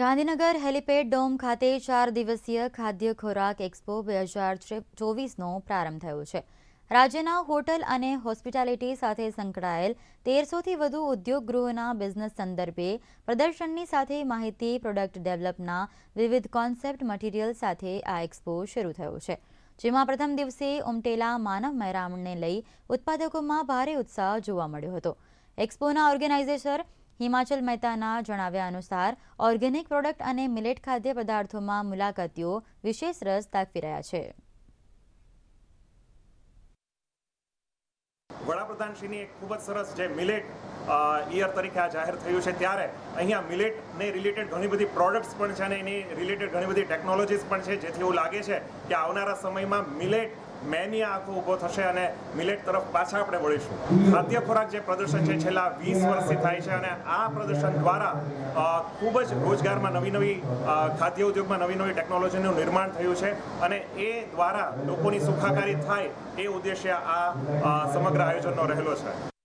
Gandhinagar helipad dome ખાતે ચાર દિવસીય ખાદ્ય ખોરાક એક્સપો બે હજાર ચોવીસનો પ્રારંભ થયો છે. રાજ્યના હોટલ અને હોસ્પિટાલિટી સાથે સંકળાયેલ તેરસોથી વધુ ઉદ્યોગ ગૃહોના બિઝનેસ સંદર્ભે પ્રદર્શનની સાથે માહિતી, પ્રોડક્ટ ડેવલપના વિવિધ કોન્સેપ્ટ મટીરિયલ સાથે આ એક્સપો શરૂ થયો છે. જેમાં પ્રથમ દિવસે ઉમટેલા માનવ મહેરામણને લઈ ઉત્પાદકોમાં ભારે ઉત્સાહ જોવા મળ્યો હતો. એક્સપોના ઓર્ગેનાઇઝેટર હિમાચલ મહેતાના જણાવ્યા અનુસાર, ઓર્ગેનિક પ્રોડક્ટ અને મિલેટ ખાદ્ય પદાર્થોમાં મુલાકાતીઓ વિશેષ રસ દાખવી રહ્યા છે. વડાપ્રધાનશ્રીની એક ખૂબ જ સરસ જે મિલેટ ઈયર તરીકે આ જાહેર થયું છે ત્યારે અહીંયા મિલેટને રિલેટેડ ઘણી બધી પ્રોડક્ટ્સ પણ છે અને એની રિલેટેડ ઘણી બધી ટેકનોલોજીસ પણ છે જેથી એવું લાગે છે કે આવનારા સમયમાં મિલેટ મેનિયા આંખો ઊભો થશે અને મિલેટ તરફ પાછા આપણે વળીશું. ખાદ્ય ખોરાક જે પ્રદર્શન છે છેલ્લા વીસ વર્ષથી થાય છે અને આ પ્રદર્શન દ્વારા ખૂબ જ રોજગારમાં નવી નવી ખાદ્ય ઉદ્યોગમાં નવી નવી ટેકનોલોજીનું નિર્માણ થયું છે અને એ દ્વારા લોકોની સુખાકારી થાય એ ઉદ્દેશ્ય આ સમગ્ર આયોજનનો રહેલો છે.